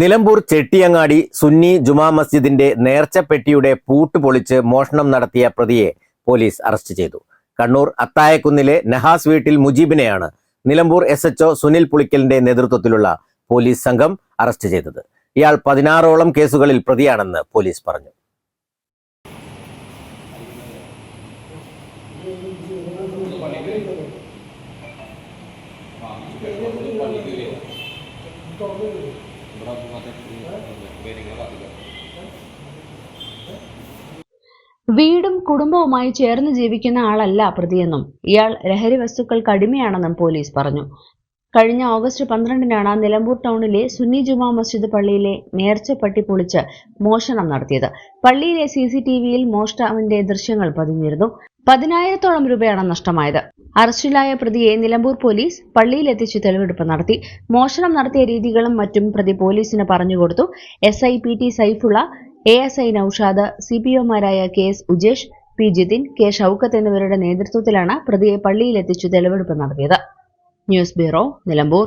Nilambur Chettiyangadi Sunni ജുമാ മസ്ജിദിന്റെ നേർച്ചപ്പെട്ടിയുടെ പൂട്ട് പൊളിച്ച് മോഷണം നടത്തിയ പ്രതിയെ പോലീസ് അറസ്റ്റ് ചെയ്തു. കണ്ണൂർ അത്തായക്കുന്നിലെ നഹാസ് വീട്ടിൽ മുജീബിനെയാണ് നിലമ്പൂർ എസ് സുനിൽ പുളിക്കലിന്റെ നേതൃത്വത്തിലുള്ള പോലീസ് സംഘം അറസ്റ്റ് ചെയ്തത്. ഇയാൾ പതിനാറോളം കേസുകളിൽ പ്രതിയാണെന്ന് പോലീസ് പറഞ്ഞു. വീടും കുടുംബവുമായി ചേർന്ന് ജീവിക്കുന്ന ആളല്ല പ്രതിയെന്നും ഇയാൾ ലഹരി വസ്തുക്കൾക്ക് അടിമയാണെന്നും പോലീസ് പറഞ്ഞു. കഴിഞ്ഞ ഓഗസ്റ്റ് പന്ത്രണ്ടിനാണ് നിലമ്പൂർ ടൗണിലെ സുന്നി ജുമാ മസ്ജിദ് പള്ളിയിലെ നേർച്ചപ്പട്ടി പൊളിച്ച് മോഷണം നടത്തിയത്. പള്ളിയിലെ സി സി ടി വിയിൽ മോഷ്ടാവിന്റെ ദൃശ്യങ്ങൾ പതിഞ്ഞിരുന്നു. പതിനായിരത്തോളം രൂപയാണ് നഷ്ടമായത്. അറസ്റ്റിലായ പ്രതിയെ നിലമ്പൂർ പോലീസ് പള്ളിയിലെത്തിച്ച് തെളിവെടുപ്പ് നടത്തി. മോഷണം നടത്തിയ രീതികളും മറ്റും പ്രതി പോലീസിന് പറഞ്ഞുകൊടുത്തു S I P T Saifulla A S I Noushad C P ഒമാരായ K S Ujesh P Jithin K Shoukath എന്നിവരുടെ നേതൃത്വത്തിലാണ് പ്രതിയെ പള്ളിയിലെത്തിച്ച് തെളിവെടുപ്പ് നടത്തിയത്. News bureau Nilambur.